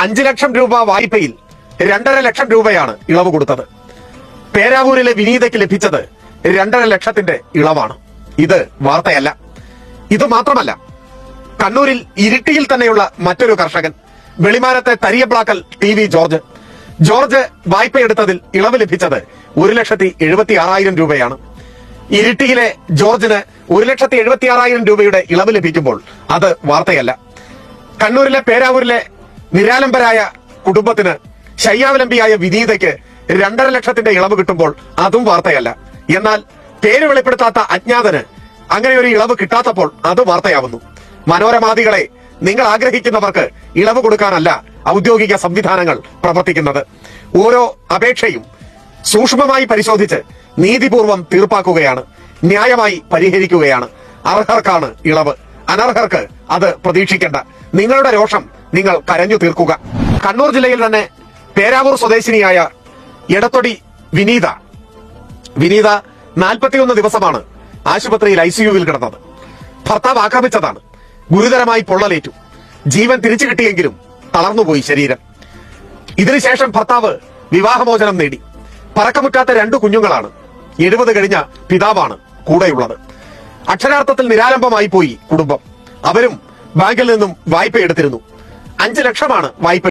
അഞ്ചു ലക്ഷം രൂപ വായ്പയിൽ രണ്ടര ലക്ഷം രൂപയാണ് ഇളവ് കൊടുത്തത്. പേരാവൂരിലെ വിനീതയ്ക്ക് ലഭിച്ചത് രണ്ടര ലക്ഷത്തിന്റെ ഇളവാണ്. ഇത് വാർത്തയല്ല. ഇത് മാത്രമല്ല കണ്ണൂരിൽ ഇരിട്ടിയിൽ തന്നെയുള്ള മറ്റൊരു കർഷകൻ വെളിമാനത്തെ തരിയബ്ലാക്കൽ ടി വി ജോർജ്. ജോർജ് വായ്പയെടുത്തതിൽ ഇളവ് ലഭിച്ചത് ഒരു ലക്ഷത്തി എഴുപത്തി ആറായിരം രൂപയാണ്. ഇരിട്ടിയിലെ ജോർജിന് ഒരു ലക്ഷത്തി എഴുപത്തി ആറായിരം രൂപയുടെ ഇളവ് ലഭിക്കുമ്പോൾ അത് വാർത്തയല്ല. കണ്ണൂരിലെ പേരാവൂരിലെ നിരാലംബരായ കുടുംബത്തിന് ശയ്യാവലംബിയായ വിനീതയ്ക്ക് രണ്ടര ലക്ഷത്തിന്റെ ഇളവ് കിട്ടുമ്പോൾ അതും വാർത്തയല്ല. എന്നാൽ പേര് വെളിപ്പെടുത്താത്ത അജ്ഞാതന് അങ്ങനെ ഒരു ഇളവ് കിട്ടാത്തപ്പോൾ അത് വാർത്തയാവുന്നു. മനോരമാദികളെ നിങ്ങൾ ആഗ്രഹിക്കുന്നവർക്ക് ഇളവ് കൊടുക്കാനല്ല ഔദ്യോഗിക സംവിധാനങ്ങൾ പ്രവർത്തിക്കുന്നത്. ഓരോ അപേക്ഷയും സൂക്ഷ്മമായി പരിശോധിച്ച് നീതിപൂർവം തീർപ്പാക്കുകയാണ് ന്യായമായി പരിഹരിക്കുകയാണ്. അർഹർക്കാണ് ഇളവ്. അനർഹർക്ക് അത് പ്രതീക്ഷിക്കേണ്ട. നിങ്ങളുടെ രോഷം നിങ്ങൾ കരഞ്ഞു തീർക്കുക. കണ്ണൂർ ജില്ലയിൽ തന്നെ പേരാവൂർ സ്വദേശിനിയായ എടത്തൊടി വിനീത. വിനീത നാൽപ്പത്തിയൊന്ന് ദിവസമാണ് ആശുപത്രിയിൽ ഐ ഐസിയുവിൽ കിടന്നത്. ഭർത്താവ് ആക്രമിച്ചതാണ്. ഗുരുതരമായി പൊള്ളലേറ്റു. ജീവൻ തിരിച്ചു കിട്ടിയെങ്കിലും തളർന്നുപോയി ശരീരം. ഇതിനുശേഷം ഭർത്താവ് വിവാഹമോചനം നേടി. പറക്കമുറ്റാത്ത രണ്ടു കുഞ്ഞുങ്ങളാണ്. എഴുപത് കഴിഞ്ഞ പിതാവാണ് കൂടെയുള്ളത്. അക്ഷരാർത്ഥത്തിൽ നിരാലംബമായി പോയി കുടുംബം. അവരും ബാങ്കിൽ നിന്നും വായ്പ എടുത്തിരുന്നു. അഞ്ചു ലക്ഷമാണ് വായ്പ